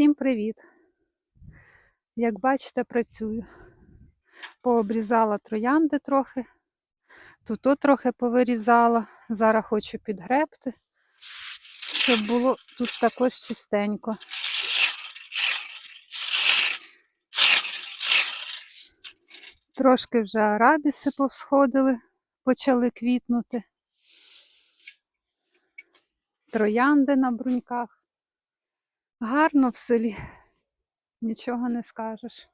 Всім привіт! Як бачите, працюю. Пообрізала троянди трохи, тут от трохи повирізала. Зараз хочу підгребти, щоб було тут також чистенько. Трошки вже арабіси повсходили, почали квітнути. Троянди на бруньках. Гарно в селі, нічого не скажеш.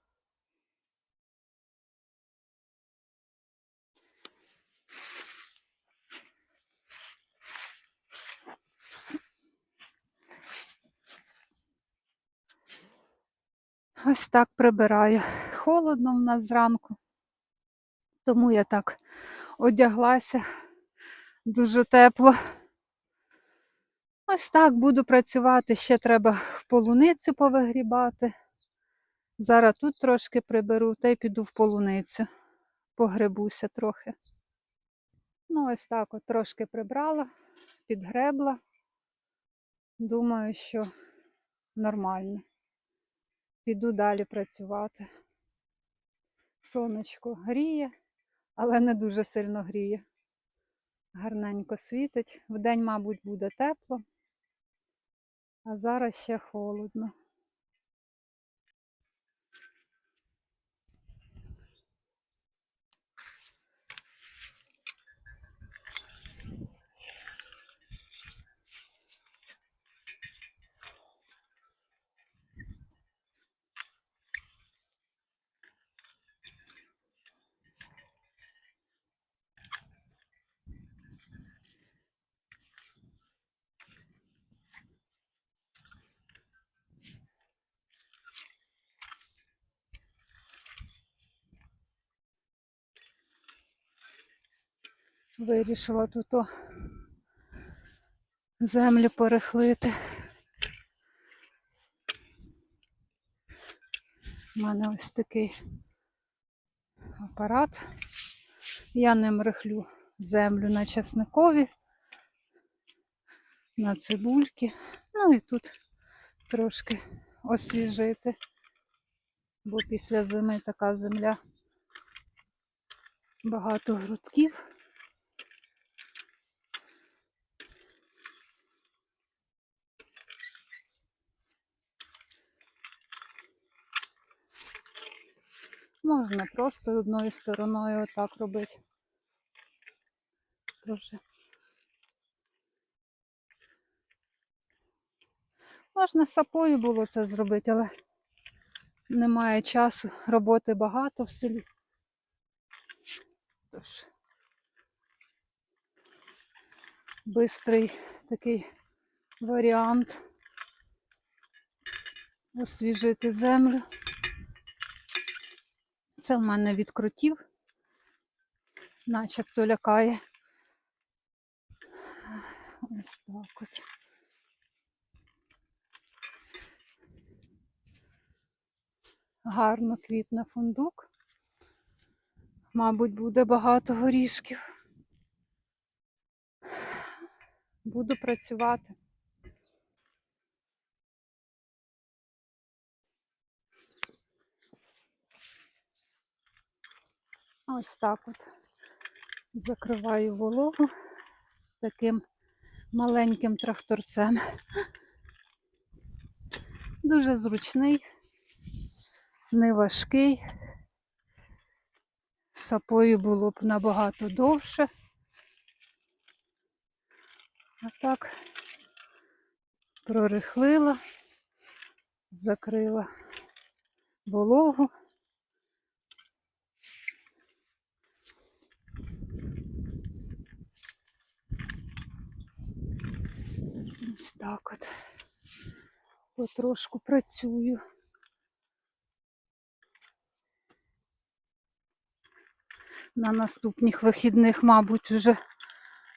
Ось так прибираю. Холодно в нас зранку, тому я так одяглася дуже тепло. Ось так буду працювати. Ще треба в полуницю повигрібати. Зараз тут трошки приберу та й піду в полуницю. Погребуся трохи. Ну, ось так от трошки прибрала, підгребла. Думаю, що нормально. Піду далі працювати. Сонечко гріє, але не дуже сильно гріє. Гарненько світить. Вдень, мабуть, буде тепло, а зараз ще холодно. Вирішила тут землю порихлити. У мене ось такий апарат. Я ним рихлю землю на часникові, на цибульки. Ну і тут трошки освіжити, бо після зими така земля багато грудків. Можна просто одною стороною отак робити. Дуже. Можна сапою було це зробити, але немає часу, роботи багато в селі. Тож, бистрий такий варіант освіжити землю. Це в мене від крутів, начебто лякає. Ось так от. Гарно квітне фундук. Мабуть, буде багато горішків. Буду працювати. Ось так от закриваю вологу таким маленьким тракторцем. Дуже зручний, не важкий. Сапою було б набагато довше. А так прорихлила, закрила вологу. Ось так от. Потрошку працюю. На наступних вихідних, мабуть, вже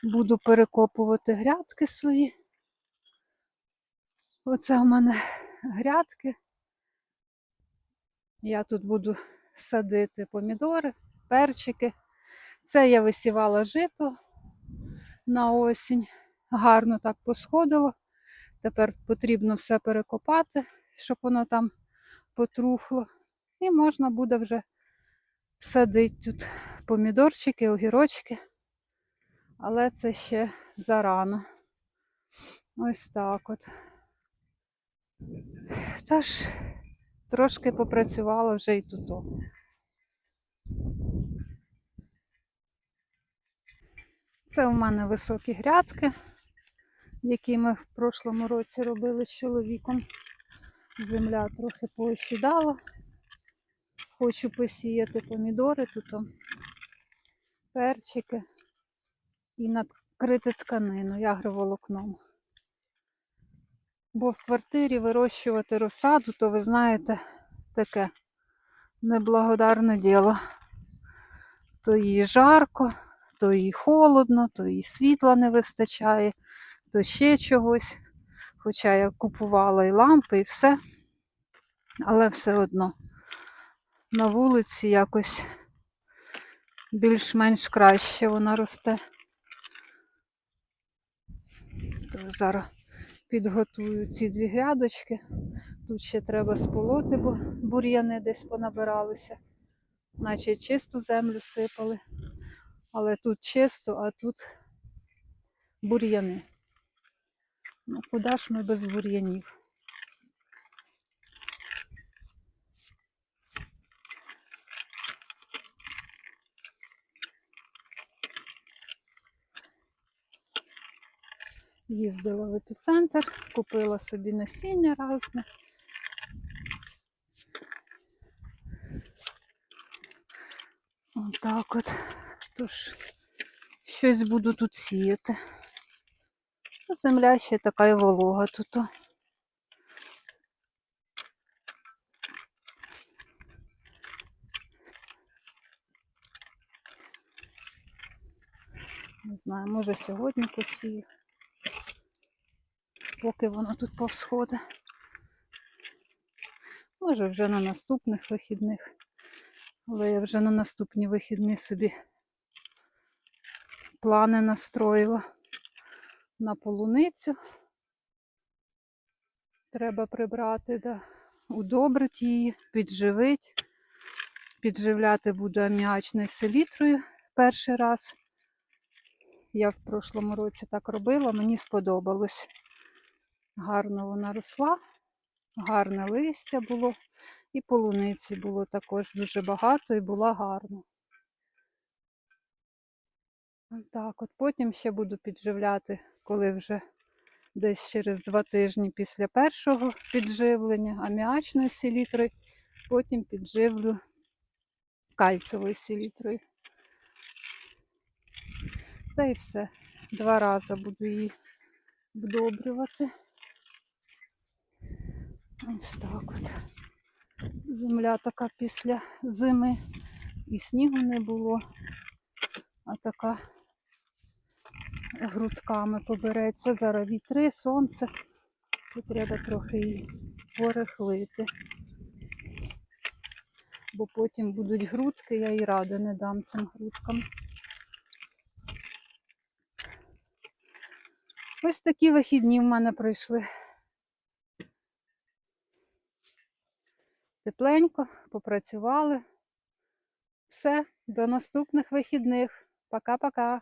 буду перекопувати грядки свої. Оце у мене грядки. Я тут буду садити помідори, перчики. Це я висівала жито на осінь гарно так посходило. Тепер потрібно все перекопати, щоб воно там потрухло. І можна буде вже садити тут помідорчики, огірочки. Але це ще зарано. Ось так от. Тож трошки попрацювала вже і тут. Це у мене високі грядки, які ми в прошлому році робили з чоловіком. Земля трохи поосідала. Хочу посіяти помідори тут, перчики і накрити тканину ягроволокном. Бо в квартирі вирощувати розсаду, то ви знаєте, таке неблагодарне діло. То їй жарко, то їй холодно, то їй світла не вистачає, то ще чогось. Хоча я купувала і лампи, і все. Але все одно на вулиці якось більш-менш краще вона росте. Тож зараз підготую ці дві грядочки. Тут ще треба сполоти, бо бур'яни десь понабиралися. Наче чисту землю сипали. Але тут чисто, а тут бур'яни. Ну, куди ж ми без бур'янів? Їздила в епіцентр, купила собі насіння разне. Отак от. Тож, щось буду тут сіяти. Ну, Земля ще така і волога тут. Не знаю, може сьогодні посію поки воно тут повсходить. Може вже на наступних вихідних. Але я вже на наступні вихідні собі плани настроїла на полуницю. Треба прибрати, да, удобрити її, підживити. Підживляти буду аміачною селітрою перший раз. Я в прошлому році так робила, мені сподобалось. Гарно вона росла, гарне листя було, і полуниці було також дуже багато і була гарна. Так, от потім ще буду підживляти, коли вже десь через два тижні після першого підживлення аміачною селітрою, потім підживлю кальцевою селітрою. Та й все. Два рази буду її вдобрювати. Ось так от. Земля така після зими. І снігу не було, а така грудками побереться. Зараз вітри, сонце. Тут треба трохи її порихлити. Бо потім будуть грудки, я і ради не дам цим грудкам. Ось такі вихідні в мене пройшли. Тепленько, попрацювали. Все, до наступних вихідних. Пока-пока.